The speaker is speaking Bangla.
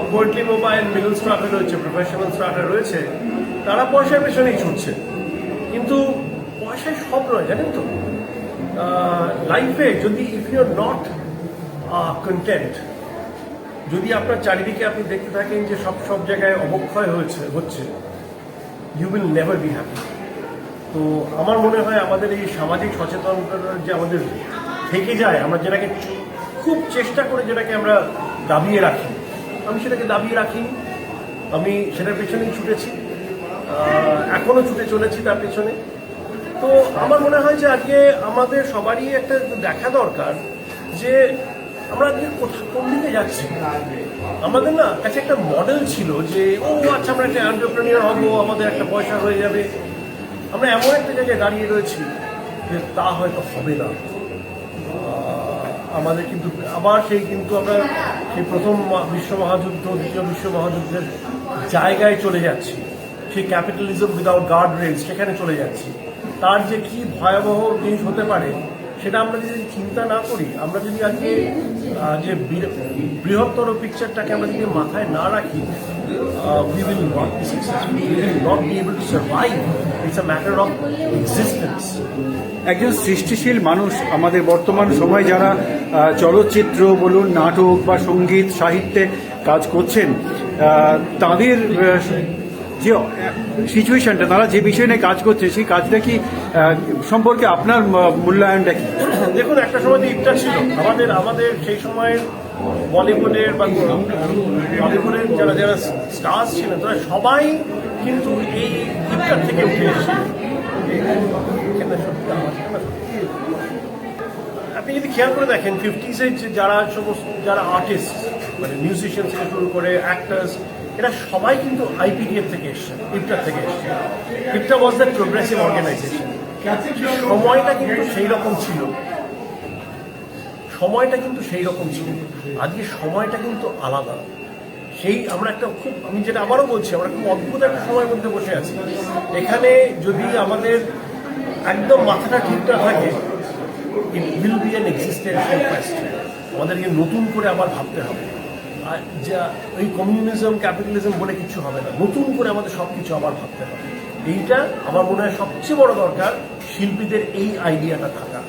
আপওয়ার্ডলি মোবাইল মিডল স্ট্রাটা রয়েছে প্রফেশনাল স্ট্রাটা রয়েছে, তারা পয়সার পেছনেই ছুটছে। কিন্তু পয়সায় সব নয় জানেন তো? লাইফে যদি ইফ ইউ নট কন্টেন্ট যদি আপনার চারিদিকে আপনি দেখতে থাকেন যে সব সব জায়গায় অবক্ষয় হয়েছে, হচ্ছে you will never be happy তো আমার মনে হয় আমাদের এই সামাজিক সচেতনতার যে আমাদের থেকে যায়, আমরা যেটাকে খুব চেষ্টা করে যেটাকে আমরা দাবিয়ে রাখি আমি সেটাকে দাবিয়ে রাখি আমি সেটার পেছনেই ছুটেছি। আহ, এখনও ছুটে চলেছি তার পেছনে। তো আমার মনে হয় যে আজকে আমাদের সবারই একটা দেখা দরকার যে আমরা আজকে কোন দিকে যাচ্ছি। আমাদের না কাছে একটা মডেল ছিল যে ও আচ্ছা আমরা একটা এন্টারপ্রেনিয়ার হব আমাদের একটা পয়সা হয়ে যাবে। আমরা এমন একটা জায়গায় দাঁড়িয়ে রয়েছি যে তা হয়তো হবে না। আমাদের কিন্তু আবার সেই কিন্তু আমরা সেই প্রথম বিশ্ব মহাযুদ্ধ দ্বিতীয় বিশ্ব মহাযুদ্ধের জায়গায় চলে যাচ্ছি। সেই ক্যাপিটালিজম উইদাউট গার্ড রেল সেখানে চলে যাচ্ছি। তার যে কি ভয়াবহ জিনিস হতে পারে, সেটা আমরা যদি চিন্তা না করি, আমরা যদি আজকে যে বৃহত্তর পিকচারটাকে আমরা যদি মাথায় না রাখি we will not be successful we will not be able to survive it's a matter of existence একজন সৃষ্টিশীল মানুষ আমাদের বর্তমান সময় যারা চলচ্চিত্র বলুন নাটক বা সংগীত সাহিত্যে কাজ করছেন তাদের যে সিচুয়েশনটা তারা যে বিষয় নিয়ে কাজ করছে সেই কাজটা কি সম্পর্কে আপনার মূল্যায়নটা কি? দেখুন একটা সময় ইফতার ছিল। আমাদের আমাদের সেই সময়ের বলিউডের বা বলিউডের যারা যারা স্টার্স ছিলেন তারা সবাই কিন্তু এই ইফতার থেকে উঠে এসেছে আপনি যদি খেয়াল করে দেখেন ফিফটিসের যারা সমস্ত যারা আর্টিস্ট মানে মিউজিশিয়ান থেকে শুরু করে অ্যাক্টার্স এরা সবাই কিন্তু আইপিডিএফ থেকে এসছে ইফটার থেকে এসছে। IPTA was the progressive organisation সময়টা কিন্তু সেই রকম ছিল। সময়টা কিন্তু সেই রকম ছিল। আজকে সময়টা কিন্তু আলাদা। সেই আমরা একটা খুব, আমি যেটা আবারও বলছি, আমরা খুব অদ্ভুত একটা সময়ের মধ্যে বসে আছি। এখানে যদি আমাদের একদম মাথাটা ঠিকঠাক থাকে it will be an existential question আমাদেরকে নতুন করে আবার ভাবতে হবে। আর যা, ওই কমিউনিজম ক্যাপিটালিজম বলে কিছু হবে না। নতুন করে আমাদের সব কিছু আবার ভাবতে হবে। এইটা আমার মনে হয় সবচেয়ে বড় দরকার শিল্পীদের এই আইডিয়াটা থাকা।